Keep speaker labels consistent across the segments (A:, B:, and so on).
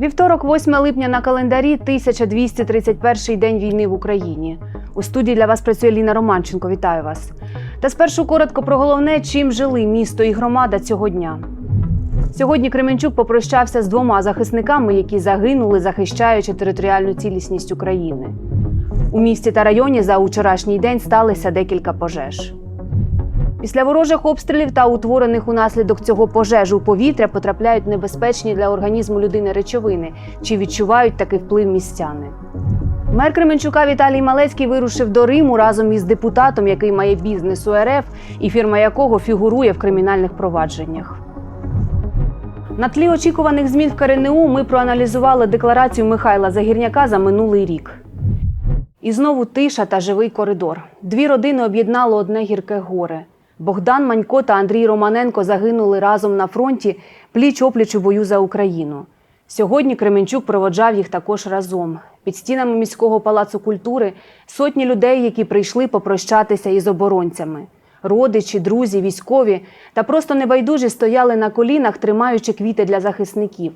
A: Вівторок, 8 липня на календарі, 1231 день війни в Україні. У студії для вас працює Ліна Романченко. Вітаю вас. Та спершу коротко про головне, чим жили місто і громада цього дня. Сьогодні Кременчук попрощався з двома захисниками, які загинули, захищаючи територіальну цілісність України. У місті та районі за вчорашній день сталося декілька пожеж. Після ворожих обстрілів та утворених унаслідок цього пожежу у повітря потрапляють небезпечні для організму людини речовини, чи відчувають такий вплив містяни. Мер Кременчука Віталій Малецький вирушив до Риму разом із депутатом, який має бізнес у РФ, і фірма якого фігурує в кримінальних провадженнях. На тлі очікуваних змін в КРНУ ми проаналізували декларацію Михайла Загірняка за минулий рік. І знову тиша та живий коридор. Дві родини об'єднало одне гірке горе. Богдан Манько та Андрій Романенко загинули разом на фронті пліч опліч у бою за Україну. Сьогодні Кременчук проводжав їх також разом. Під стінами міського палацу культури сотні людей, які прийшли попрощатися із оборонцями. Родичі, друзі, військові та просто небайдужі стояли на колінах, тримаючи квіти для захисників.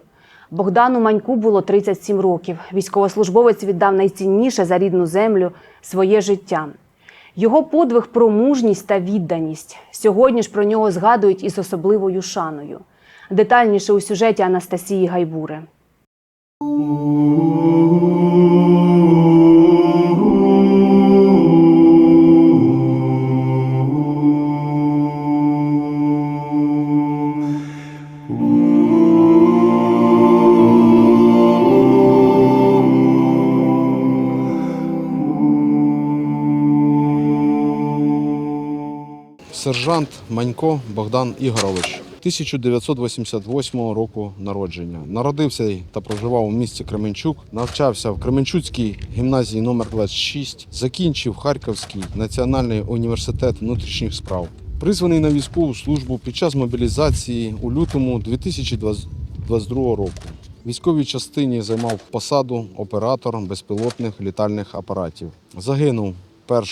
A: Богдану Маньку було 37 років. Військовослужбовець віддав найцінніше за рідну землю своє життя. Його подвиг про мужність та відданість. Сьогодні ж про нього згадують із особливою шаною. Детальніше у сюжеті Анастасії Гайбури.
B: Сержант Манько Богдан Ігорович, 1988 року народження. Народився та проживав у місті Кременчук, навчався в Кременчуцькій гімназії номер 26 закінчив Харківський національний університет внутрішніх справ. Призваний на військову службу під час мобілізації у лютому 2022 року. Військовій частині займав посаду оператор безпілотних літальних апаратів. Загинув 1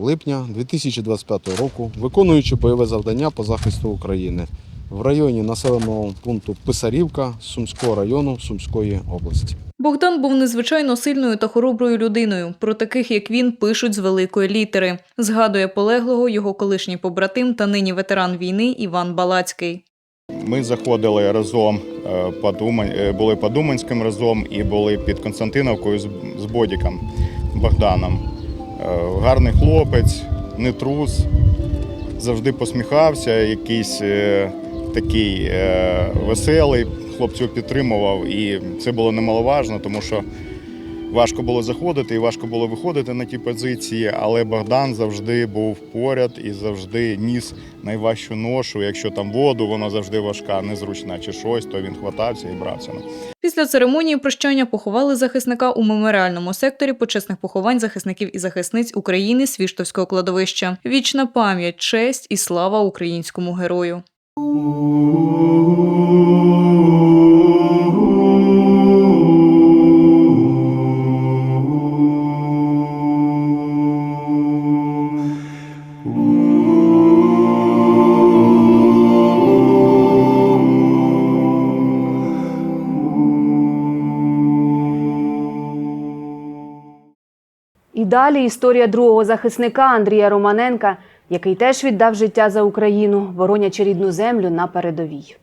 B: липня 2025 року, виконуючи бойове завдання по захисту України в районі населеного пункту Писарівка Сумського району Сумської області.
C: Богдан був незвичайно сильною та хороброю людиною. Про таких, як він, пишуть з великої літери. Згадує полеглого його колишній побратим та нині ветеран війни Іван Балацький.
D: Ми заходили разом е, е, були по Думанським разом і були під Константиновкою з Бодіком Богданом. Е, Гарний хлопець, не трус, завжди посміхався, якийсь е, такий е, веселий, хлопців підтримував. І це було немаловажно, тому що важко було заходити і важко було виходити на ті позиції, але Богдан завжди був поряд і завжди ніс найважчу ношу. Якщо там воду, вона завжди важка, незручна чи щось, то він хватався і брався.
C: Після церемонії прощання поховали захисника у меморіальному секторі почесних поховань захисників і захисниць України Свіштовського кладовища. Вічна пам'ять, честь і слава українському герою.
A: Далі історія другого захисника Андрія Романенка, який теж віддав життя за Україну, боронячи рідну землю на передовій.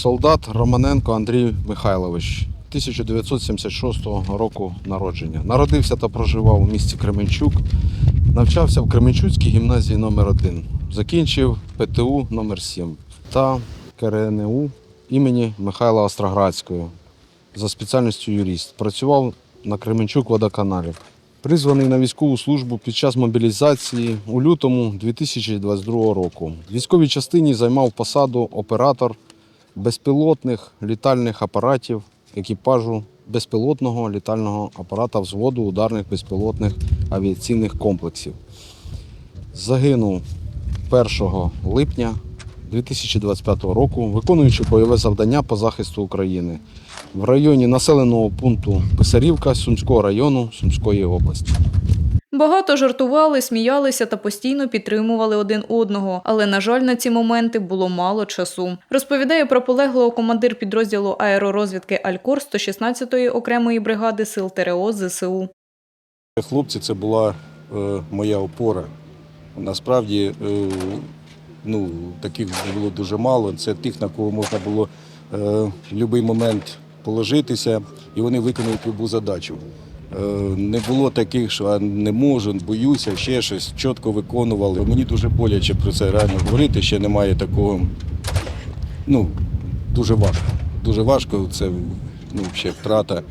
B: Солдат Романенко Андрій Михайлович, 1976 року народження. Народився та проживав у місті Кременчук. Навчався в Кременчуцькій гімназії номер 1 Закінчив ПТУ номер 7 та КРНУ імені Михайла Остроградського за спеціальністю юрист. Працював на Кременчук водоканалі. Призваний на військову службу під час мобілізації у лютому 2022 року. В військовій частині займав посаду оператор безпілотних літальних апаратів екіпажу безпілотного літального апарата взводу ударних безпілотних авіаційних комплексів. Загинув 1 липня 2025 року, виконуючи бойове завдання по захисту України в районі населеного пункту Писарівка Сумського району Сумської області.
C: Багато жартували, сміялися та постійно підтримували один одного, але на жаль, на ці моменти було мало часу. Розповідає про полеглого командир підрозділу аеророзвідки Алькор 116-ї окремої бригади сил ТРО ЗСУ.
E: Хлопці, це була е, моя опора. Насправді, е, ну, таких було дуже мало. Це тих, на кого можна було е, в будь-який момент положитися, і вони виконують любу задачу. Е, не було таких, що не можу, боюся, ще щось чітко виконували. Мені дуже боляче про це реально говорити. Ще немає такого. Ну, дуже важко. Дуже важко. Це ну, ще втрата.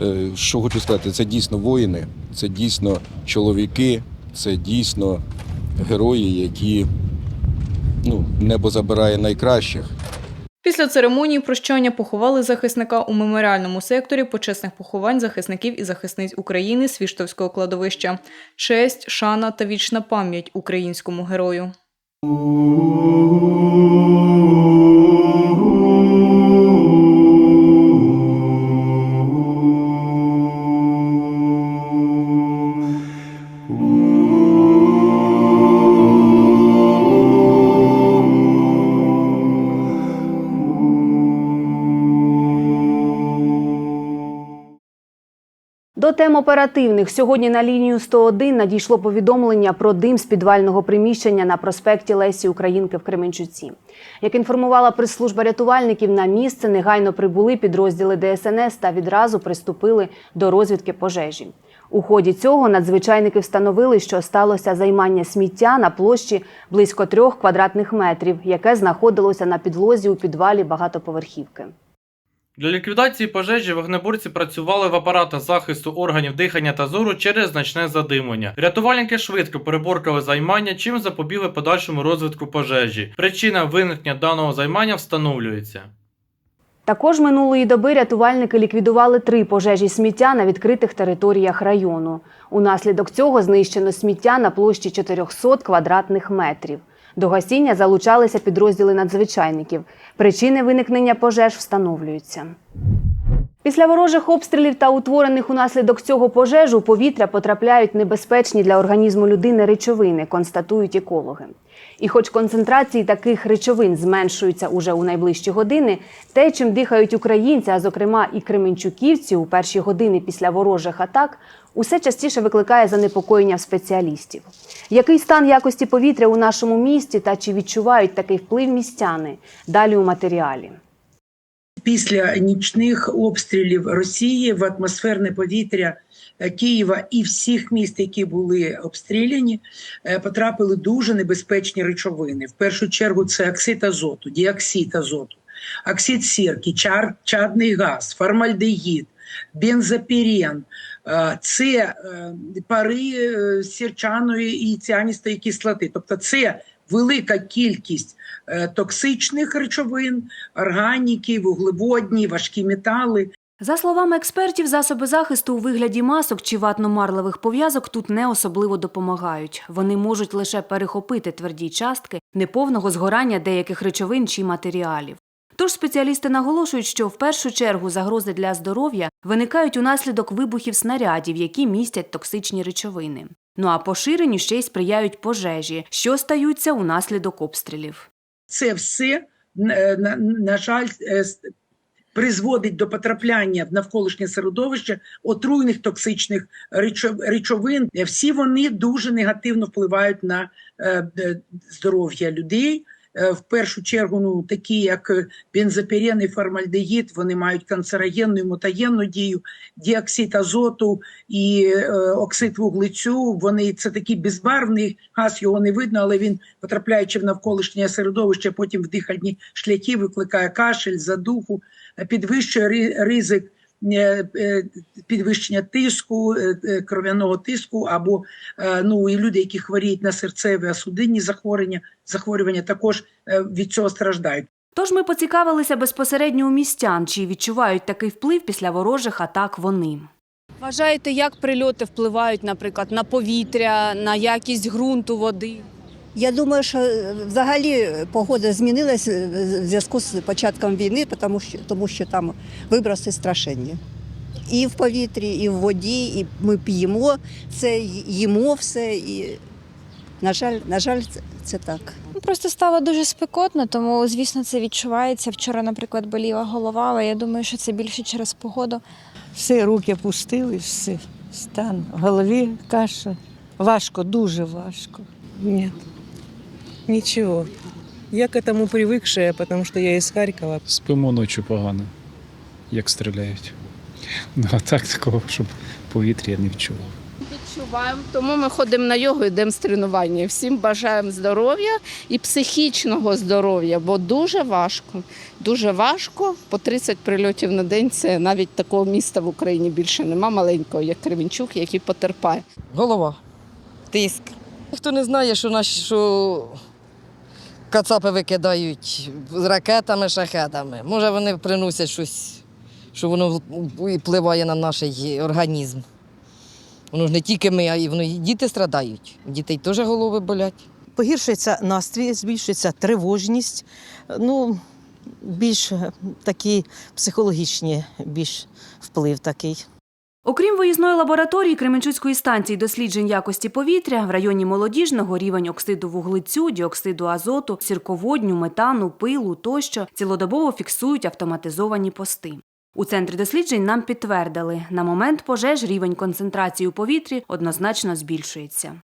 E: Е, Що хочу сказати, це дійсно воїни, це дійсно чоловіки, це дійсно герої, які ну, небо забирає найкращих.
C: Після церемонії прощання поховали захисника у меморіальному секторі почесних поховань захисників і захисниць України Свіштовського кладовища. Честь, шана та вічна пам'ять українському герою.
A: Тем оперативних сьогодні на лінію 101 надійшло повідомлення про дим з підвального приміщення на проспекті Лесі Українки в Кременчуці. Як інформувала прес-служба рятувальників, на місце негайно прибули підрозділи ДСНС та відразу приступили до розвідки пожежі. У ході цього надзвичайники встановили, що сталося займання сміття на площі близько трьох квадратних метрів, яке знаходилося на підлозі у підвалі багатоповерхівки.
F: Для ліквідації пожежі вогнеборці працювали в апаратах захисту органів дихання та зору через значне задимлення. Рятувальники швидко переборкали займання, чим запобігли подальшому розвитку пожежі. Причина виникнення даного займання встановлюється.
A: Також минулої доби рятувальники ліквідували три пожежі сміття на відкритих територіях району. Унаслідок цього знищено сміття на площі 400 квадратних метрів. До гасіння залучалися підрозділи надзвичайників. Причини виникнення пожеж встановлюються. Після ворожих обстрілів та утворених унаслідок цього пожеж у повітря потрапляють небезпечні для організму людини речовини, констатують екологи. І хоч концентрації таких речовин зменшуються уже у найближчі години, те, чим дихають українці, а зокрема і кременчуківці у перші години після ворожих атак, усе частіше викликає занепокоєння в спеціалістів. Який стан якості повітря у нашому місті та чи відчувають такий вплив містяни? Далі у матеріалі.
G: після нічних обстрілів Росії в атмосферне повітря е, Києва і всіх міст, які були обстріляні, е, потрапили дуже небезпечні речовини. В першу чергу це оксид азоту, діоксид азоту, оксид сірки, чар, чадний газ, формальдегід, бензопірен. Е, Це е, пари е, сірчаної і ціаністої кислоти. Тобто це велика кількість токсичних речовин, органіки, вуглеводні, важкі метали.
A: За словами експертів, засоби захисту у вигляді масок чи ватно-марлевих пов'язок тут не особливо допомагають. Вони можуть лише перехопити тверді частки неповного згорання деяких речовин чи матеріалів. Тож спеціалісти наголошують, що в першу чергу загрози для здоров'я виникають унаслідок вибухів снарядів, які містять токсичні речовини. Ну а поширенню ще й сприяють пожежі, що стаються унаслідок обстрілів.
G: Це все, е, на, на жаль, е, призводить до потрапляння в навколишнє середовище отруйних токсичних речовин. Всі вони дуже негативно впливають на е, здоров'я людей. Е, В першу чергу, ну такі як е, бензопірен і формальдегід, вони мають канцерогенну і мутагенну дію, діоксид азоту і е, оксид вуглецю. Вони це такий безбарвний газ, його не видно, але він, потрапляючи в навколишнє середовище, потім в дихальні шляхи викликає кашель, задуху, е, підвищує ризик підвищення тиску, е, е, кров'яного тиску, або е, ну і люди, які хворіють на серцеві а судинні захворювання, захворювання, також е, від цього страждають.
A: Тож ми поцікавилися безпосередньо у містян, чи відчувають такий вплив після ворожих атак вони. Вважаєте, як прильоти впливають, наприклад, на повітря, на якість ґрунту, води?
H: Я думаю, що е, взагалі погода змінилась е, в зв'язку з початком війни, тому що, тому що там виброси страшенні. І в повітрі, і в воді, і ми п'ємо це, їмо все. І, на жаль, на жаль, це, це так.
I: Ну, Просто стало дуже спекотно, тому звісно це відчувається. Вчора, наприклад, боліла голова, але я думаю, що це більше через погоду.
J: Все руки пустили, все. Стан в голові каша. Важко, дуже важко. Нет, ничего. Я к этому привыкшая, потому что я из Харькова.
K: Спимо ночі погано, як стріляють. Ну а так такого, щоб повітря я не відчував.
L: Відчуваємо, тому ми ходимо на йогу, йдемо з тренування. Всім бажаємо здоров'я і психічного здоров'я, бо дуже важко. Дуже важко. По 30 прильотів на день це навіть такого міста в Україні більше нема маленького, як Кременчук, який потерпає.
M: Голова, тиск. Хто не знає, що наші що кацапи викидають з ракетами, шахетами. Може, вони приносять щось, що воно впливає на наш організм. Воно ж не тільки ми, а й воно діти страдають. Дітей теж голови болять.
J: Погіршується настрій, збільшується тривожність. Ну, більш такі психологічні, більш вплив такий.
A: Окрім виїзної лабораторії Кременчуцької станції досліджень якості повітря, в районі молодіжного рівень оксиду вуглецю, діоксиду азоту, сірководню, метану, пилу тощо цілодобово фіксують автоматизовані пости. У центрі досліджень нам підтвердили, на момент пожеж рівень концентрації у повітрі однозначно збільшується.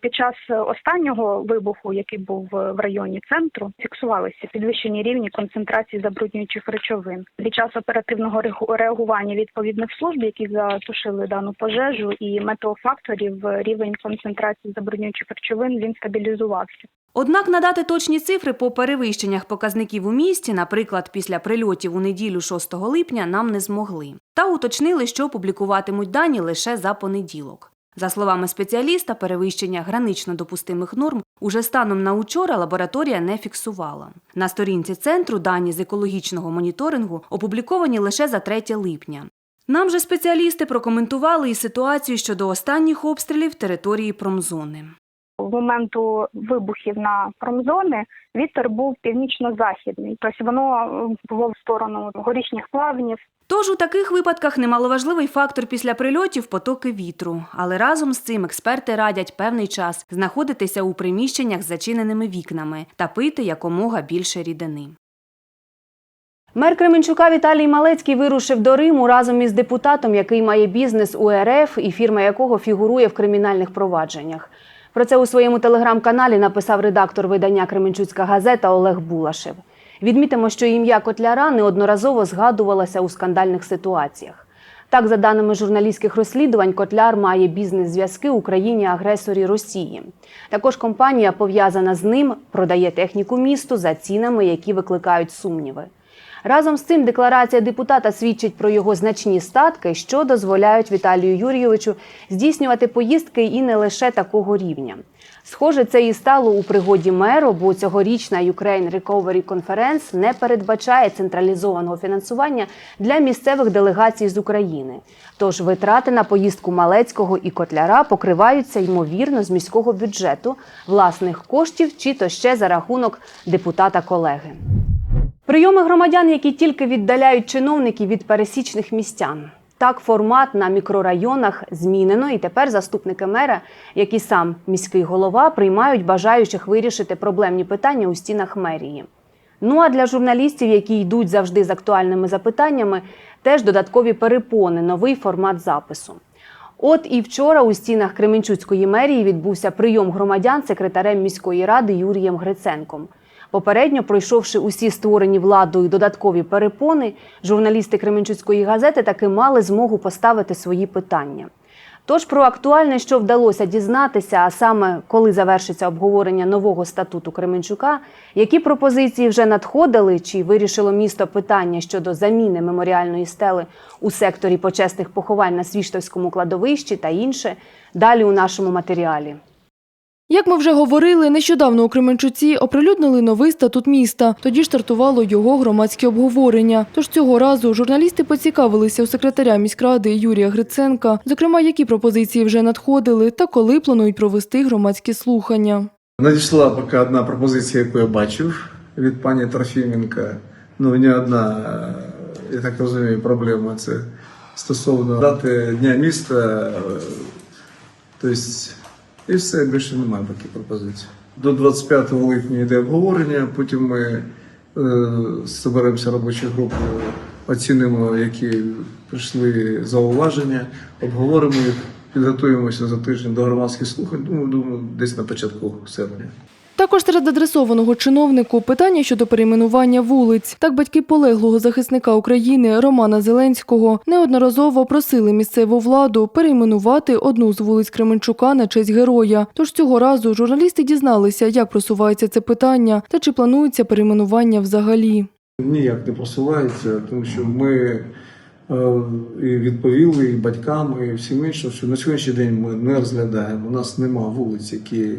N: Під час останнього вибуху, який був в районі центру, фіксувалися підвищені рівні концентрації забруднюючих речовин. Під час оперативного реагування відповідних служб, які затушили дану пожежу, і метеофакторів рівень концентрації забруднюючих речовин він стабілізувався.
A: Однак надати точні цифри по перевищеннях показників у місті, наприклад, після прильотів у неділю 6 липня, нам не змогли. Та уточнили, що публікуватимуть дані лише за понеділок. За словами спеціаліста, перевищення гранично допустимих норм уже станом на учора лабораторія не фіксувала. На сторінці центру дані з екологічного моніторингу опубліковані лише за 3 липня. Нам же спеціалісти прокоментували і ситуацію щодо останніх обстрілів території промзони.
N: В моменту вибухів на промзони вітер був північно-західний, тобто воно е, було в сторону горішніх плавнів.
A: Тож у таких випадках немаловажливий фактор після прильотів потоки вітру. Але разом з цим експерти радять певний час знаходитися у приміщеннях з зачиненими вікнами та пити якомога більше рідини. Мер Кременчука Віталій Малецький вирушив до Риму разом із депутатом, який має бізнес у РФ і фірма якого фігурує в кримінальних провадженнях. Про це у своєму телеграм-каналі написав редактор видання Кременчуцька газета Олег Булашев. Відмітимо, що ім'я Котляра неодноразово згадувалося у скандальних ситуаціях. Так, за даними журналістських розслідувань, Котляр має бізнес-зв'язки у країні-агресорі Росії. Також компанія, пов'язана з ним, продає техніку місту за цінами, які викликають сумніви. Разом з цим декларація депутата свідчить про його значні статки, що дозволяють Віталію Юрійовичу здійснювати поїздки і не лише такого рівня. Схоже, це і стало у пригоді меру, бо цьогорічна Ukraine Recovery Conference не передбачає централізованого фінансування для місцевих делегацій з України. Тож витрати на поїздку Малецького і Котляра покриваються ймовірно з міського бюджету, власних коштів чи то ще за рахунок депутата колеги. Прийоми громадян, які тільки віддаляють чиновників від пересічних містян. Так, формат на мікрорайонах змінено, і тепер заступники мера, як і сам міський голова, приймають бажаючих вирішити проблемні питання у стінах мерії. Ну а для журналістів, які йдуть завжди з актуальними запитаннями, теж додаткові перепони, новий формат запису. От і вчора у стінах Кременчуцької мерії відбувся прийом громадян секретарем міської ради Юрієм Гриценком. Попередньо пройшовши усі створені владою додаткові перепони, журналісти Кременчуцької газети таки мали змогу поставити свої питання. Тож про актуальне, що вдалося дізнатися, а саме коли завершиться обговорення нового статуту Кременчука, які пропозиції вже надходили, чи вирішило місто питання щодо заміни меморіальної стели у секторі почесних поховань на Свіштовському кладовищі та інше, далі у нашому матеріалі.
O: Як ми вже говорили, нещодавно у Кременчуці оприлюднили новий статут міста. Тоді стартувало його громадське обговорення. Тож цього разу журналісти поцікавилися у секретаря міськради Юрія Гриценка, зокрема, які пропозиції вже надходили та коли планують провести громадські слухання.
P: Надійшла поки одна пропозиція, яку я бачив від пані Трофіменка. Ну, не одна, е, я так розумію, проблема це стосовно дати Дня міста. Тобто, і все, більше немає таких пропозицій. До 25 липня йде обговорення, потім ми е, зберемося робочою групою, оцінимо, які прийшли зауваження, обговоримо їх, підготуємося за тиждень до громадських слухань, думаю, думаю, десь на початку серпня.
O: Також серед адресованого чиновнику питання щодо перейменування вулиць. Так батьки полеглого захисника України Романа Зеленського неодноразово просили місцеву владу перейменувати одну з вулиць Кременчука на честь героя. Тож цього разу журналісти дізналися, як просувається це питання та чи планується перейменування взагалі.
P: Ніяк не просувається, тому що ми е, і відповіли і батькам, і всім іншим, що на сьогоднішній день ми не розглядаємо. У нас нема вулиць, які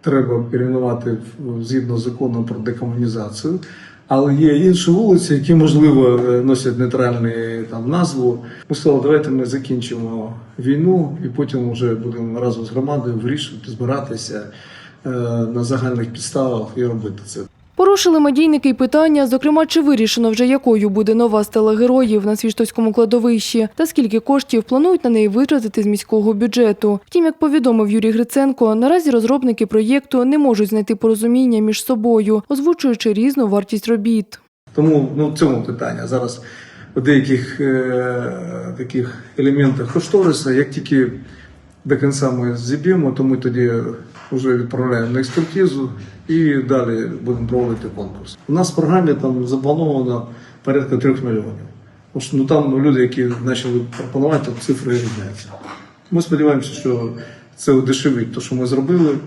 P: треба перейменувати згідно законом про декомунізацію. Але є інші вулиці, які, можливо, е, носять нейтральну там, назву. Ми давайте ми закінчимо війну і потім вже будемо разом з громадою вирішувати, збиратися е, на загальних підставах і робити це.
O: Порушили медійники й питання, зокрема, чи вирішено вже якою буде нова стела героїв на Свіштовському кладовищі та скільки коштів планують на неї витратити з міського бюджету. Втім, як повідомив Юрій Гриценко, наразі розробники проєкту не можуть знайти порозуміння між собою, озвучуючи різну вартість робіт.
P: Тому ну, цьому питання зараз у деяких е, таких елементах кошториса, як тільки до кінця ми зіб'ємо, то ми тоді вже відправляємо на експертизу і далі будемо проводити конкурс. У нас в програмі там заплановано порядка трьох мільйонів. Ну, там люди, які почали пропонувати, там цифри різняться. Ми сподіваємося, що це удешевить те, що ми зробили.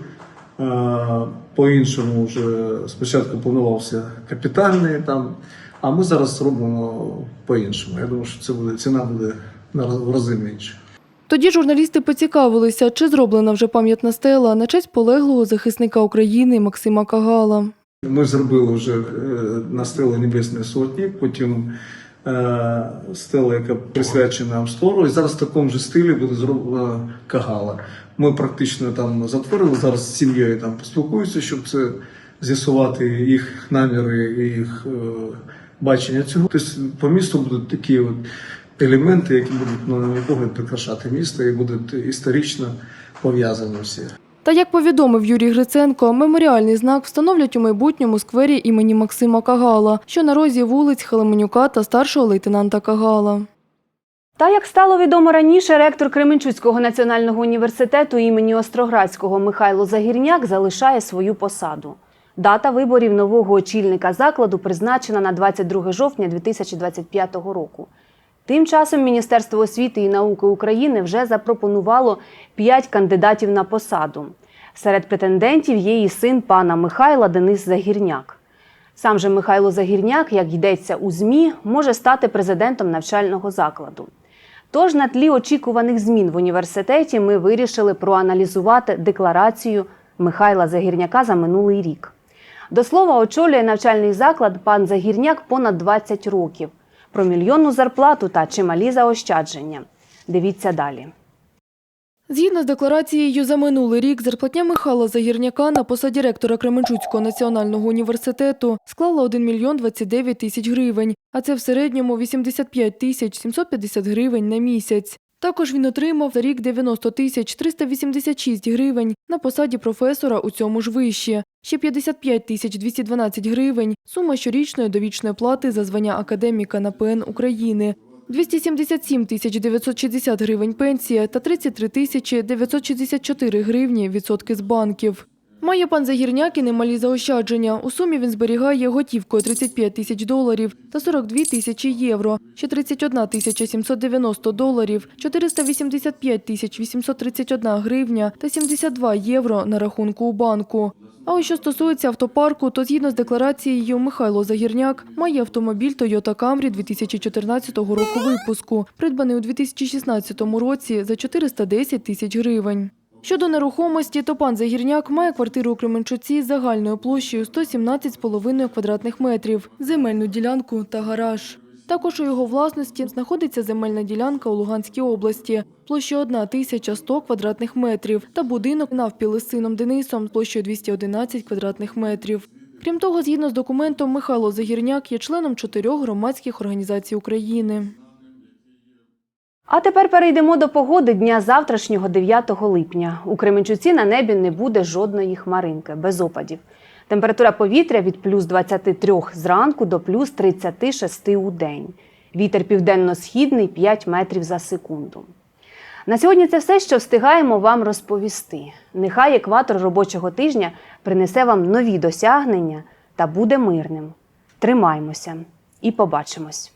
P: По-іншому вже спочатку планувався капітальний там, а ми зараз робимо по-іншому. Я думаю, що це буде ціна буде в рази менше.
O: Тоді журналісти поцікавилися, чи зроблена вже пам'ятна стела на честь полеглого захисника України Максима Кагала.
P: Ми зробили вже е, на стелі Небесної Сотні, потім е, стела, яка присвячена Амстору, і зараз в такому ж стилі буде зроблена Кагала. Ми практично там затворили, зараз з сім'єю там поспілкуюся, щоб це з'ясувати їх наміри і їх е, бачення цього. Тобто по місту будуть такі от елементи, які будуть на мій погляд прикрашати місто і будуть історично пов'язані всі.
O: Та як повідомив Юрій Гриценко, меморіальний знак встановлять у майбутньому сквері імені Максима Кагала, що на розі вулиць Халеменюка та старшого лейтенанта Кагала.
A: Та як стало відомо раніше, ректор Кременчуцького національного університету імені Остроградського Михайло Загірняк залишає свою посаду. Дата виборів нового очільника закладу призначена на 22 жовтня 2025 року. Тим часом Міністерство освіти і науки України вже запропонувало п'ять кандидатів на посаду. Серед претендентів є і син пана Михайла Денис Загірняк. Сам же Михайло Загірняк, як йдеться у ЗМІ, може стати президентом навчального закладу. Тож на тлі очікуваних змін в університеті ми вирішили проаналізувати декларацію Михайла Загірняка за минулий рік. До слова, очолює навчальний заклад пан Загірняк понад 20 років. Про мільйонну зарплату та чималі заощадження. Дивіться далі.
O: Згідно з декларацією за минулий рік, зарплатня Михайла Загірняка на посаді ректора Кременчуцького національного університету склала 1 мільйон 29 тисяч гривень, а це в середньому 85 тисяч 750 гривень на місяць. Також він отримав за рік 90 тисяч 386 гривень на посаді професора у цьому ж виші, ще 55 тисяч 212 гривень – сума щорічної довічної плати за звання академіка на ПН України, 277 тисяч 960 гривень пенсія та 33 тисячі 964 гривні відсотки з банків. Має пан Загірняк і немалі заощадження. У сумі він зберігає готівкою 35 тисяч доларів та 42 тисячі євро, ще 31 тисяча 790 доларів, 485 тисяч 831 гривня та 72 євро на рахунку у банку. А ось що стосується автопарку, то згідно з декларацією Михайло Загірняк має автомобіль Toyota Camry 2014 року випуску, придбаний у 2016 році за 410 тисяч гривень. Щодо нерухомості, то пан Загірняк має квартиру у Кременчуці з загальною площею 117,5 квадратних метрів, земельну ділянку та гараж. Також у його власності знаходиться земельна ділянка у Луганській області, площею 1100 квадратних метрів та будинок навпіл із сином Денисом площею 211 квадратних метрів. Крім того, згідно з документом, Михайло Загірняк є членом чотирьох громадських організацій України.
A: А тепер перейдемо до погоди дня завтрашнього 9 липня. У Кременчуці на небі не буде жодної хмаринки, без опадів. Температура повітря від плюс 23 зранку до плюс 36 у день. Вітер південно-східний 5 метрів за секунду. На сьогодні це все, що встигаємо вам розповісти. Нехай екватор робочого тижня принесе вам нові досягнення та буде мирним. Тримаймося і побачимось.